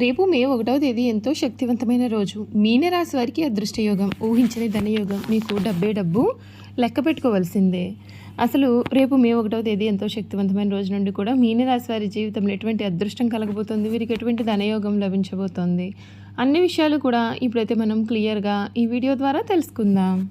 రేపు మే ఒకటవ తేదీ ఎంతో శక్తివంతమైన రోజు. మీనరాశి వారికి అదృష్టయోగం ఊహించని ధనయోగం. మీకు డబ్బే డబ్బు లెక్క పెట్టుకోవాల్సిందే. అసలు రేపు మే ఒకటవ తేదీ ఎంతో శక్తివంతమైన రోజు నుండి కూడా మీనరాశి వారి జీవితంలో ఎటువంటి అదృష్టం కలగబోతోంది? వీరికి ఎటువంటి ధనయోగం లభించబోతోంది? అన్ని విషయాలు కూడా ఇప్పుడైతే మనం క్లియర్గా ఈ వీడియో ద్వారా తెలుసుకుందాం.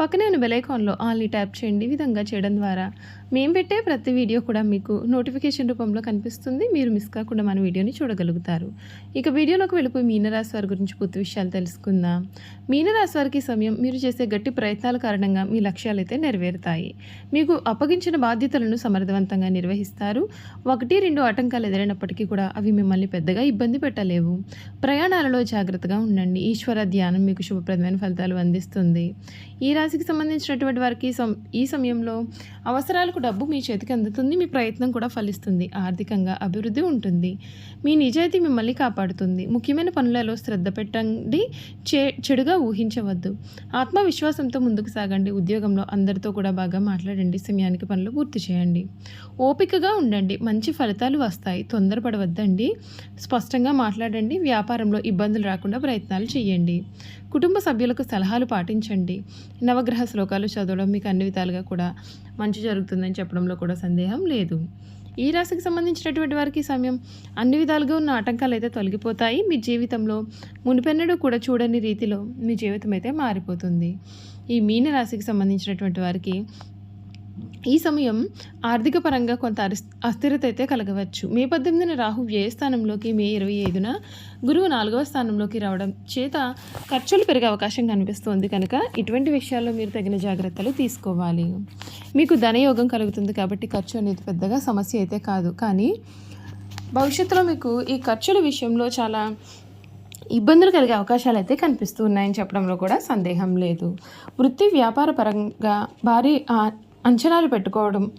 పక్కనే ఉన్న బెలైకాన్లో ఆల్ని ట్యాప్ చేయండి విధంగా చేయడం ద్వారా. మేము పెట్టే ప్రతి వీడియో కూడా మీకు నోటిఫికేషన్ రూపంలో కనిపిస్తుంది. మీరు మిస్ కాకుండా మన వీడియోని చూడగలుగుతారు. ఇక వీడియోలోకి వెళ్ళిపోయి మీనరాశి వారి గురించి పూర్తి విషయాలు తెలుసుకుందాం. మీనరాశి వారికి సమయం మీరు చేసే గట్టి ప్రయత్నాల కారణంగా మీ లక్ష్యాలు అయితే నెరవేరుతాయి. మీకు అప్పగించిన బాధ్యతలను సమర్థవంతంగా నిర్వహిస్తారు. ఒకటి రెండు ఆటంకాలు ఎదురైనప్పటికీ కూడా అవి మిమ్మల్ని పెద్దగా ఇబ్బంది పెట్టలేవు. ప్రయాణాలలో జాగ్రత్తగా ఉండండి. ఈశ్వర ధ్యానం మీకు శుభప్రదమైన ఫలితాలు అందిస్తుంది. ఈ రాశికి సంబంధించినటువంటి వారికి ఈ సమయంలో అవసరాలకు డబ్బు మీ చేతికి అందుతుంది మీ ప్రయత్నం కూడా ఫలిస్తుంది ఆర్థికంగా అభివృద్ధి ఉంటుంది మీ నిజాయితీ మిమ్మల్ని కాపాడుతుంది. ముఖ్యమైన పనులలో శ్రద్ధ పెట్టండి చే చెడుగా ఊహించవద్దు. ఆత్మవిశ్వాసంతో ముందుకు సాగండి ఉద్యోగంలో అందరితో కూడా బాగా మాట్లాడండి సమయానికి పనులు పూర్తి చేయండి. ఓపికగా ఉండండి మంచి ఫలితాలు వస్తాయి తొందరపడవద్దండి స్పష్టంగా మాట్లాడండి వ్యాపారంలో ఇబ్బందులు రాకుండా ప్రయత్నాలు చేయండి. కుటుంబ సభ్యులకు సలహాలు పాటించండి నవగ్రహ శ్లోకాలు చదవడం మీకు అన్ని విధాలుగా కూడా మంచి జరుగుతుందని చెప్పడంలో కూడా సందేహం లేదు. ఈ రాశికి సంబంధించినటువంటి వారికి సమయం అన్ని విధాలుగా ఉన్న ఆటంకాలు అయితే తొలగిపోతాయి. మీ జీవితంలో మునిపెన్నడూ కూడా చూడని రీతిలో మీ జీవితం అయితే మారిపోతుంది. ఈ మీన రాశికి సంబంధించినటువంటి వారికి ఈ సమయం ఆర్థిక పరంగా కొంత అస్థిరత అయితే కలగవచ్చు. మే పద్దెనిమిదిన రాహు వ్యయ స్థానంలోకి మే ఇరవై ఐదున గురువు నాలుగవ స్థానంలోకి రావడం చేత ఖర్చులు పెరిగే అవకాశం కనిపిస్తుంది. కనుక ఇటువంటి విషయాల్లో మీరు తగిన జాగ్రత్తలు తీసుకోవాలి. మీకు ధనయోగం కలుగుతుంది కాబట్టి ఖర్చు అనేది పెద్దగా సమస్య అయితే కాదు. కానీ భవిష్యత్తులో మీకు ఈ ఖర్చుల విషయంలో చాలా ఇబ్బందులు కలిగే అవకాశాలు అయితే కనిపిస్తూ ఉన్నాయని చెప్పడంలో కూడా సందేహం లేదు. వృత్తి వ్యాపార పరంగా భారీ అంచనాలు పెట్టుకోవడం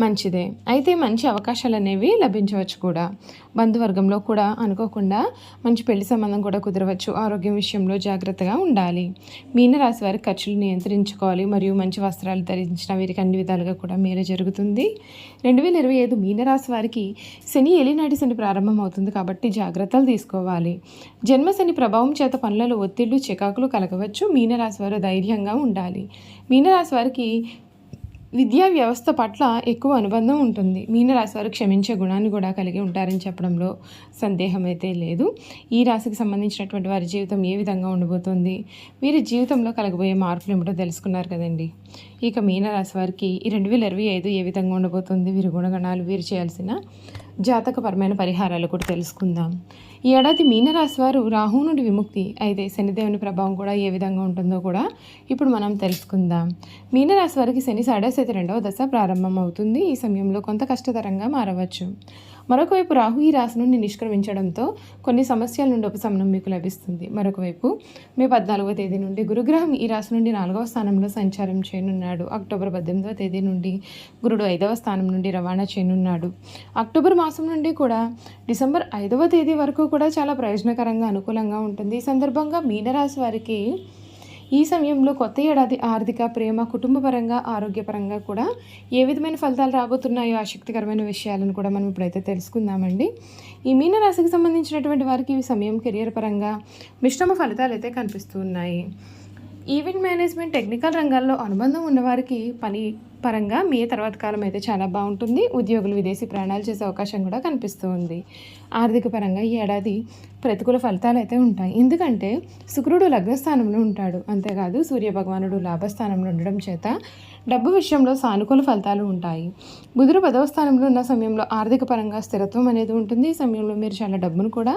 మంచిదే. అయితే మంచి అవకాశాలు అనేవి లభించవచ్చు కూడా. బంధువర్గంలో కూడా అనుకోకుండా మంచి పెళ్ళి సంబంధం కూడా కుదరవచ్చు. ఆరోగ్యం విషయంలో జాగ్రత్తగా ఉండాలి. మీనరాశి వారి ఖర్చులు నియంత్రించుకోవాలి. మరియు మంచి వస్త్రాలు ధరించిన వీరికి అన్ని విధాలుగా కూడా మేలు జరుగుతుంది. రెండు వేల ఇరవై ఐదు మీనరాశి వారికి శని ఎలినాటి శని ప్రారంభం అవుతుంది కాబట్టి జాగ్రత్తలు తీసుకోవాలి. జన్మ శని ప్రభావం చేత పనులలో ఒత్తిళ్ళు చికాకులు కలగవచ్చు. మీనరాశి వారు ధైర్యంగా ఉండాలి. మీనరాశి వారికి విద్యా వ్యవస్థ పట్ల ఎక్కువ అనుబంధం ఉంటుంది. మీనరాశి వారు క్షమించే గుణాన్ని కూడా కలిగి ఉంటారని చెప్పడంలో సందేహం అయితే లేదు. ఈ రాశికి సంబంధించినటువంటి వారి జీవితం ఏ విధంగా ఉండబోతుంది? వీరి జీవితంలో కలగబోయే మార్పులు ఏమిటో తెలుసుకున్నారు కదండి. ఇక మీనరాశి వారికి ఈ రెండు వేల ఇరవై ఐదు ఏ విధంగా ఉండబోతుంది? వీరి గుణగణాలు వీరు చేయాల్సిన జాతకపరమైన పరిహారాలు కూడా తెలుసుకుందాం. ఈ ఏడాది మీనరాశి వారు రాహు నుండి విముక్తి అయితే శనిదేవుని ప్రభావం కూడా ఏ విధంగా ఉంటుందో కూడా ఇప్పుడు మనం తెలుసుకుందాం. మీనరాశి వారికి శని సాడాశతి రెండవ దశ ప్రారంభం అవుతుంది ఈ సమయంలో కొంత కష్టతరంగా మారవచ్చు. మరొక వైపు రాహు ఈ రాశి నుండి నిష్క్రమించడంతో కొన్ని సమస్యల నుండి ఉపశమనం మీకు లభిస్తుంది. మరొక వైపు మే పద్నాలుగవ తేదీ నుండి గురుగ్రహం ఈ రాశి నుండి నాలుగవ స్థానంలో సంచారం చేయనున్నాడు. అక్టోబర్ పద్దెనిమిదవ తేదీ నుండి గురుడు ఐదవ స్థానం నుండి రవాణా చేయనున్నాడు. అక్టోబర్ మాసం నుండి కూడా డిసెంబర్ ఐదవ తేదీ వరకు కూడా చాలా ప్రయోజనకరంగా అనుకూలంగా ఉంటుంది. ఈ సందర్భంగా మీనరాశి వారికి ఈ సమయంలో కొత్త ఏడాది ఆర్థిక ప్రేమ కుటుంబపరంగా ఆరోగ్యపరంగా కూడా ఏ విధమైన ఫలితాలు రాబోతున్నాయో ఆసక్తికరమైన విషయాలను కూడా మనం ఇప్పుడైతే తెలుసుకుందామండి. ఈ మీనరాశికి సంబంధించినటువంటి వారికి ఈ సమయం కెరియర్ పరంగా మిశ్రమ ఫలితాలు అయితే కనిపిస్తూ ఉన్నాయి. ఈవెంట్ మేనేజ్మెంట్ టెక్నికల్ రంగాల్లో అనుబంధం ఉన్నవారికి పని పరంగా మే తర్వాత కాలం అయితే చాలా బాగుంటుంది. ఉద్యోగులు విదేశీ ప్రయాణాలు చేసే అవకాశం కూడా కనిపిస్తూ ఉంది. ఆర్థిక పరంగా ఈ ఏడాది ప్రతికూల ఫలితాలు అయితే ఉంటాయి. ఎందుకంటే శుక్రుడు లగ్నస్థానంలో ఉంటాడు. అంతేకాదు సూర్య భగవానుడు లాభస్థానంలో ఉండడం చేత డబ్బు విషయంలో సానుకూల ఫలితాలు ఉంటాయి. బుధుడు పదవ స్థానంలో ఉన్న సమయంలో ఆర్థిక పరంగా స్థిరత్వం అనేది ఉంటుంది. ఈ సమయంలో మీరు చాలా డబ్బును కూడా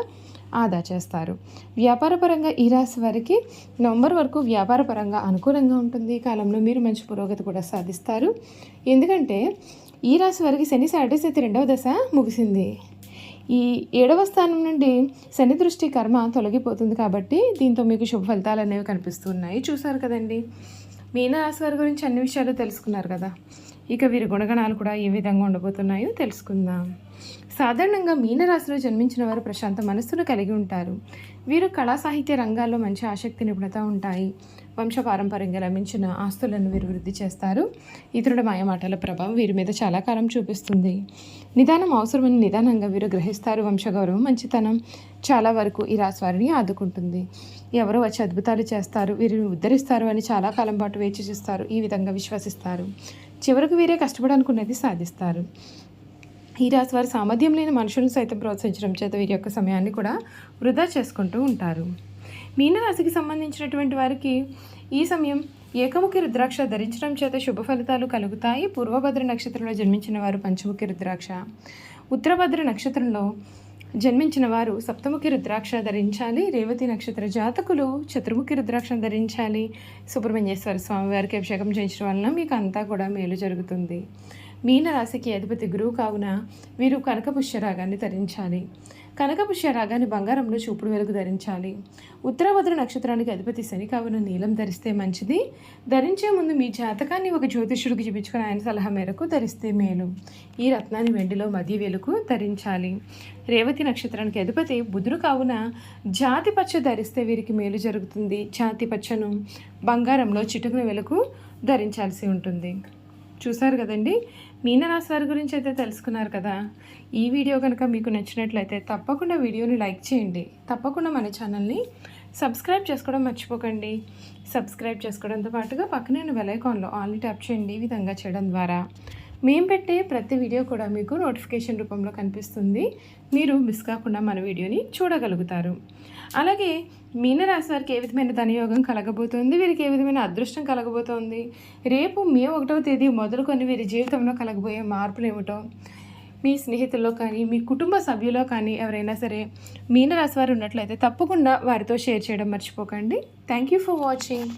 ఆదా చేస్తారు. వ్యాపారపరంగా ఈ రాశి వారికి నవంబర్ వరకు వ్యాపారపరంగా అనుకూలంగా ఉంటుంది. ఈ కాలంలో మీరు మంచి పురోగతి కూడా సాధిస్తారు. ఎందుకంటే ఈ రాశి వారికి శని సాటర్డే అయితే రెండవ దశ ముగిసింది. ఈ ఏడవ స్థానం నుండి శని దృష్టి కర్మ తొలగిపోతుంది కాబట్టి దీంతో మీకు శుభ ఫలితాలు అనేవి కనిపిస్తున్నాయి. చూసారు కదండి? మీనరాశి వారి గురించి అన్ని విషయాలు తెలుసుకున్నారు కదా. ఇక వీరి గుణగణాలు కూడా ఏ విధంగా ఉండబోతున్నాయో తెలుసుకుందాం. సాధారణంగా మీనరాశిలో జన్మించిన వారు ప్రశాంత మనస్సును కలిగి ఉంటారు. వీరు కళా సాహిత్య రంగాల్లో మంచి ఆసక్తి నిపుణత ఉంటాయి. వంశపారంపర్యంగా లభించిన ఆస్తులను వీరు వృద్ధి చేస్తారు. ఇతరుల మాయమాటల ప్రభావం వీరి మీద చాలా కాలం చూపిస్తుంది. నిదానం అవసరమని నిదానంగా వీరు గ్రహిస్తారు. వంశగౌరవం మంచితనం చాలా వరకు ఈ రాశి వారిని ఆదుకుంటుంది. ఎవరో వచ్చి అద్భుతాలు చేస్తారు వీరిని ఉద్ధరిస్తారు అని చాలా కాలం పాటు వేచి చూస్తారు. ఈ విధంగా విశ్వసిస్తారు. చివరకు వీరే కష్టపడనుకున్నది సాధిస్తారు. ఈ రాశి వారి సామర్థ్యం లేని మనుషులను సైతం ప్రోత్సహించడం చేత వీరి యొక్క సమయాన్ని కూడా వృధా చేసుకుంటూ ఉంటారు. మీనరాశికి సంబంధించినటువంటి వారికి ఈ సమయం ఏకముఖి రుద్రాక్ష ధరించడం చేత శుభ ఫలితాలు కలుగుతాయి. పూర్వభద్ర నక్షత్రంలో జన్మించిన వారు పంచముఖి రుద్రాక్ష. ఉత్తరభద్ర నక్షత్రంలో జన్మించిన వారు సప్తముఖి రుద్రాక్ష ధరించాలి. రేవతి నక్షత్ర జాతకులు చతుర్ముఖి రుద్రాక్ష ధరించాలి. సుబ్రహ్మణ్యేశ్వర స్వామి వారికి అభిషేకం చేయించడం వలన మీకు అంతా కూడా మేలు జరుగుతుంది. మీనరాశికి అధిపతి గురువు కావున వీరు కనకపుష్యరాగాన్ని ధరించాలి. కనకపుష్య రాగాన్ని బంగారంలో చూపుడు వెలుగు ధరించాలి. ఉత్తరభద్ర నక్షత్రానికి అధిపతి శని కావున నీలం ధరిస్తే మంచిది. ధరించే ముందు మీ జాతకాన్ని ఒక జ్యోతిష్యుడికి చూపించుకుని ఆయన సలహా మేరకు ధరిస్తే మేలు. ఈ రత్నాన్ని వెండిలో మధ్య వెలుగు ధరించాలి. రేవతి నక్షత్రానికి అధిపతి బుధుడు కావున జాతి పచ్చ ధరిస్తే వీరికి మేలు జరుగుతుంది. జాతి పచ్చను బంగారంలో చిటుకున వెలుగు ధరించాల్సి ఉంటుంది. చూసారు కదండి? మీనరాశి వారి గురించి అయితే తెలుసుకున్నారు కదా? ఈ వీడియో కనుక మీకు నచ్చినట్లయితే తప్పకుండా వీడియోని లైక్ చేయండి. తప్పకుండా మన ఛానల్ని సబ్స్క్రైబ్ చేసుకోవడం మర్చిపోకండి. సబ్స్క్రైబ్ చేసుకోవడంతో పాటుగా పక్కనే బెల్ ఐకాన్లో ఆల్ని ట్యాప్ చేయండి. ఈ విధంగా చేయడం ద్వారా మేము పెట్టే ప్రతి వీడియో కూడా మీకు నోటిఫికేషన్ రూపంలో కనిపిస్తుంది. మీరు మిస్ కాకుండా మన వీడియోని చూడగలుగుతారు. అలాగే మీనరాశి వారికి ఏ విధమైన ధనయోగం కలగబోతోంది? వీరికి ఏ విధమైన అదృష్టం కలగబోతోంది? రేపు మే ఒకటవ తేదీ మొదలుకొని వీరి జీవితంలో కలగబోయే మార్పులు ఏమిటో? మీ స్నేహితుల్లో కానీ మీ కుటుంబ సభ్యులో కానీ ఎవరైనా సరే మీనరాశి వారు ఉన్నట్లయితే తప్పకుండా వారితో షేర్ చేయడం మర్చిపోకండి. Thank you for watching